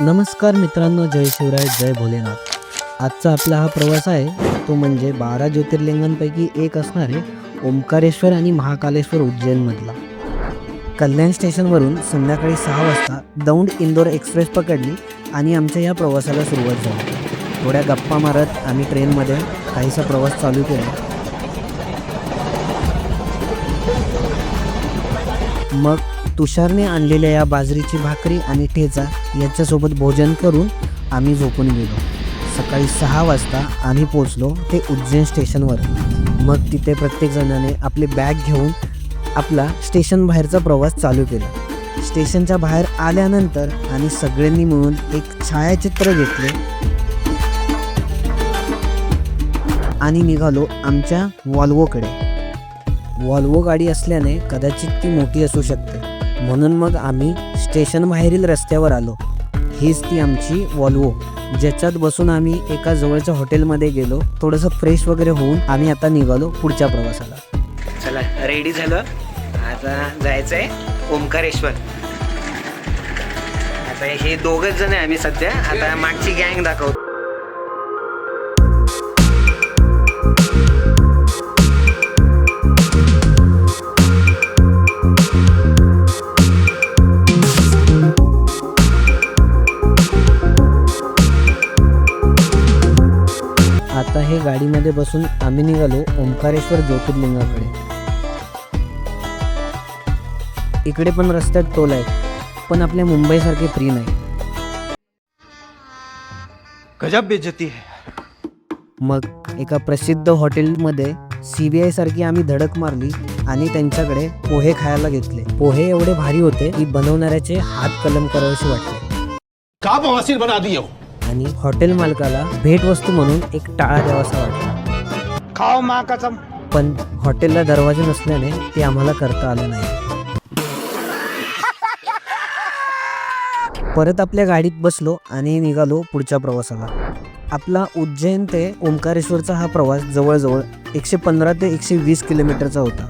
नमस्कार मित्रांनो जय शिवराय जय भोलेनाथ. आजचा आपला हा प्रवास आहे तो म्हणजे बारा ज्योतिर्लिंगांपैकी एक असणारे ओंकारेश्वर आणि महाकालेश्वर उज्जैनमधला. कल्याण स्टेशनवरून संध्याकाळी सहा वाजता दौंड इंदोर एक्सप्रेस पकडली आणि आमच्या या प्रवासाला सुरुवात झाली. थोड्या गप्पा मारत आम्ही ट्रेनमध्ये काहीसा प्रवास चालू केला. मग तुषारने आणलेल्या या बाजरीची भाकरी आणि ठेचा याच्यासोबत भोजन करून आम्ही झोपून गेलो. सकाळी सहा वाजता आम्ही पोचलो ते उज्जैन स्टेशनवर. मग तिथे प्रत्येकजणाने आपली बॅग घेऊन आपला स्टेशन बाहेरचा प्रवास चालू केला. स्टेशनच्या बाहेर आल्यानंतर आणि सगळ्यांनी मिळून एक छायाचित्र घेतले आणि निघालो आमच्या वॉल्वोकडे. वॉल्वो गाडी असल्याने कदाचित ती मोठी असू शकते. म्हणून मग आम्ही स्टेशन बाहेरील रस्त्यावर आलो. हीच ती आमची वॉल्वो ज्याच्यात बसून आम्ही एका जवळच्या हॉटेलमध्ये गेलो. थोडंसं फ्रेश वगैरे होऊन आम्ही आता निघालो पुढच्या प्रवासाला. चला रेडी झालं? आता जायचंय ओंकारेश्वर. आता हे दोघच जण आहे आम्ही सध्या. आता मागची गँग दाखवतो. गाडीमध्ये बसून आम्ही निघालो ओंकारेश्वर ज्योतिर्लिंगाकडे. इकडे पण रस्त्यात टोल आहे पण आपल्या मुंबईसारखे फ्री नाही. गजब बेइज्जती है. मग एका प्रसिद्ध हॉटेलमध्ये सी बी आय सारखी आम्ही धडक मारली आणि त्यांच्याकडे पोहे खायला घेतले. पोहे एवढे भारी होते की बनवणाऱ्याचे हात कलम करावेसे वाटले. का बवासीर बना दिए हो. आणि हॉटेल मालकाला भेटवस्तू म्हणून एक टाळा द्यावासा वाटला. खाओ माँ कसम. पण हॉटेलला दरवाजे नसल्याने ते आम्हाला करता आलं नाही. परत आपल्या गाडीत बसलो आणि निघालो पुढच्या प्रवासाला. आपला उज्जैन ते ओंकारेश्वरचा हा प्रवास जवळजवळ एकशे पंधरा ते एकशे वीस किलोमीटरचा होता.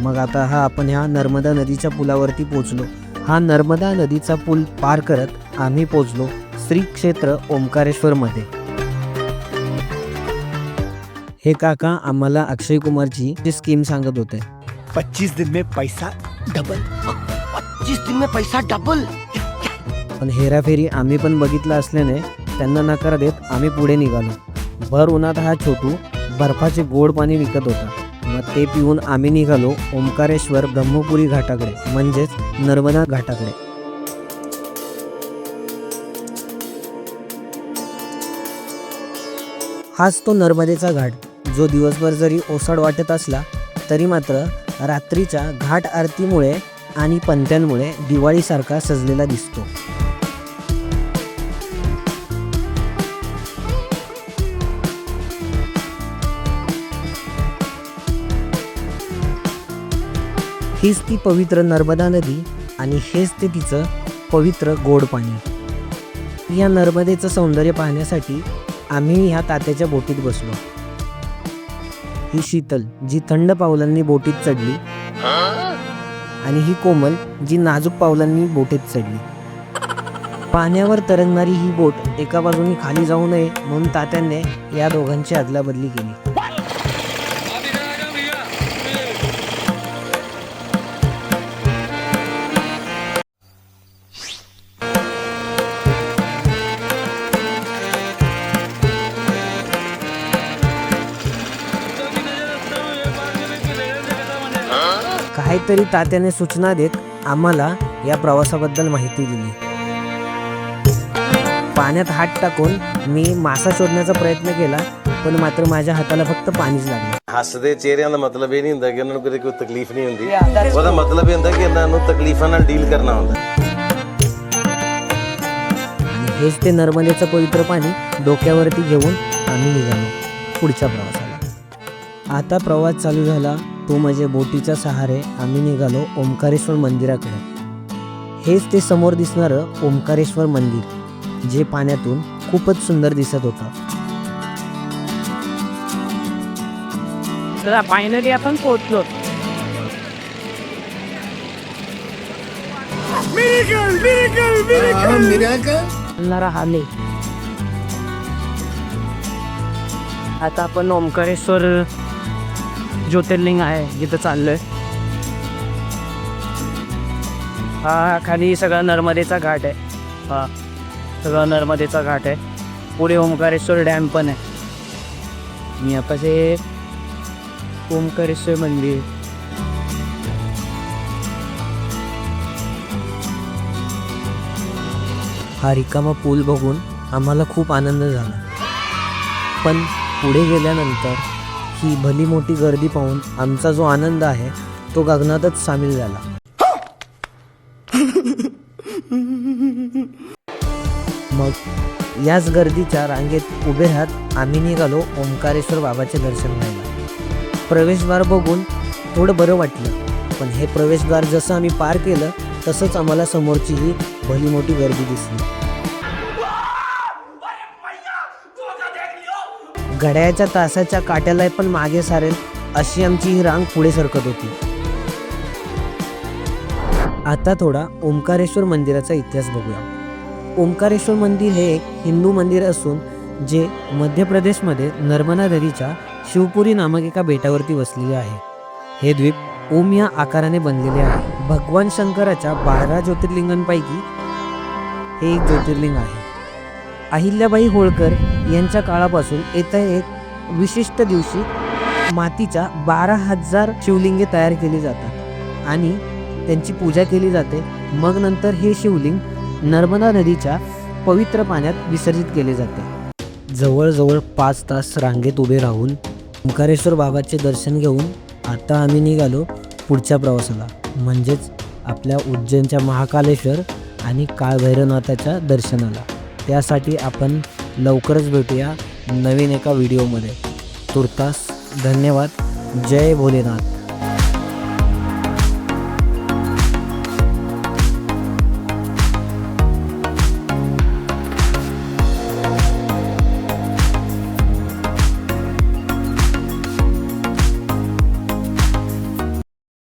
मग आता हा आपण ह्या नर्मदा नदीच्या पुलावरती पोचलो हा नर्मदा नदीचा पूल पार करत आम्ही पोचलो श्री क्षेत्र ओंकारेश्वरमध्ये. हे काका आम्हाला अक्षय कुमारची जी स्कीम सांगत होते. पच्चीस दिन में पैसा डबल पच्चीस दिन में पैसा डबल पण हेराफेरी आम्ही पण बघितलं असल्याने त्यांना नकार देत आम्ही पुढे निघालो. भर उन्हात हा छोटू बर्फाचे गोड पाणी विकत होता. मग ते पिऊन आम्ही निघालो ओंकारेश्वर ब्रह्मपुरी घाटाकडे म्हणजेच नर्मदा घाटाकडे. हाच तो नर्मदेचा घाट. जो दिवसभर जरी ओसाड वाटत असला तरी मात्र रात्रीच्या घाट आरतीमुळे आणि पंत्यांमुळे दिवाळीसारखा सजलेला दिसतो. हीच ती पवित्र नर्मदा नदी आणि हेच ते तिचं पवित्र गोड पाणी या नर्मदेचं सौंदर्य पाहण्यासाठी आम्ही ह्या तात्याच्या बोटीत बसलो. ही शीतल जी थंड पावलांनी बोटीत चढली. आणि ही कोमल जी नाजूक पावलांनी बोटीत चढली. पाण्यावर तरंगणारी ही बोट एका बाजूने खाली जाऊ नये म्हणून तात्याने या दोघांची अदलाबदली केली. काहीतरी तात्याने सूचना देत आम्हाला या प्रवासाबद्दल माहिती दिली. पाण्यात हात टाकून मी मासा शोधण्याचा प्रयत्न केला पण मात्र माझ्या हाताला फक्त पाणीच लागलं. हसदे चेहऱ्याला मतलब तकलीफ नाही ਨਹੀਂ ਹੁੰਦਾ ਕਿ ਉਹਨਾਂ ਨੂੰ ਕਦੇ आणि हेच ते नर्मदेचं पवित्र पाणी डोक्यावरती घेऊन आम्ही निघालो पुढच्या प्रवासाला. आता प्रवास चालू झाला तो म्हणजे बोटीच्या सहारे आम्ही निघालो ओंकारेश्वर मंदिराकडे. हेच ते समोर दिसणारं ओंकारेश्वर मंदिर जे पाण्यातून खूपच सुंदर दिसत होतं. चला फायनली आपण पोहोचलो. मिरेकल मिरेकल मिरेकल राहिले आता आपण ओंकारेश्वर ज्योतिर्लिंग आहे जिथं चाललोय. हा खाली सगळा नर्मदेचा घाट आहे. हा सगळा नर्मदेचा घाट आहे. पुढे ओंकारेश्वर डॅम पण आहे. मी आता हे ओंकारेश्वर मंदिर. हा रिकामा पूल बघून आम्हाला खूप आनंद झाला. पण पुढे गेल्यानंतर ही भली मोठी गर्दी पाहून आमचा जो आनंद आहे तो गगनातच सामील झाला. मग याच गर्दीच्या रांगेत उभे राहत आम्ही निघालो ओंकारेश्वर बाबाचे दर्शन घ्यायला. प्रवेशद्वार बघून थोडं बरं वाटलं पण हे प्रवेशद्वार जसं आम्ही पार केलं तसंच आम्हाला समोरची ही भली मोठी गर्दी दिसली. घड्याळ्याच्या तासाच्या काट्याला पण मागे सारेल अशी आमची ही रांग पुढे सरकत होती. आता थोडा ओंकारेश्वर मंदिराचा इतिहास बघूया. ओंकारेश्वर मंदिर हे एक हिंदू मंदिर असून जे मध्य प्रदेशमध्ये नर्मदा नदीच्या शिवपुरी नामक एका बेटावरती वसलेले आहे. हे द्वीप ओम या आकाराने बनलेले आहे. भगवान शंकराच्या बारा ज्योतिर्लिंगांपैकी हे एक ज्योतिर्लिंग आहे. अहिल्याबाई होळकर यांच्या काळापासून येत्या एक विशिष्ट दिवशी मातीच्या बारा हजार शिवलिंगे तयार केली जातात आणि त्यांची पूजा केली जाते. मग नंतर हे शिवलिंग नर्मदा नदीच्या पवित्र पाण्यात विसर्जित केले जाते. जवळजवळ पाच तास रांगेत उभे राहून ओंकारेश्वर बाबाचे दर्शन घेऊन आता आम्ही निघालो पुढच्या प्रवासाला. म्हणजेच आपल्या उज्जैनच्या महाकालेश्वर आणि काळभैरवनाथाच्या दर्शनाला. त्यासाठी आपण लवकरच भेटूया नवीन एका व्हिडिओमध्ये. तुर्तास धन्यवाद. जय भोलेनाथ.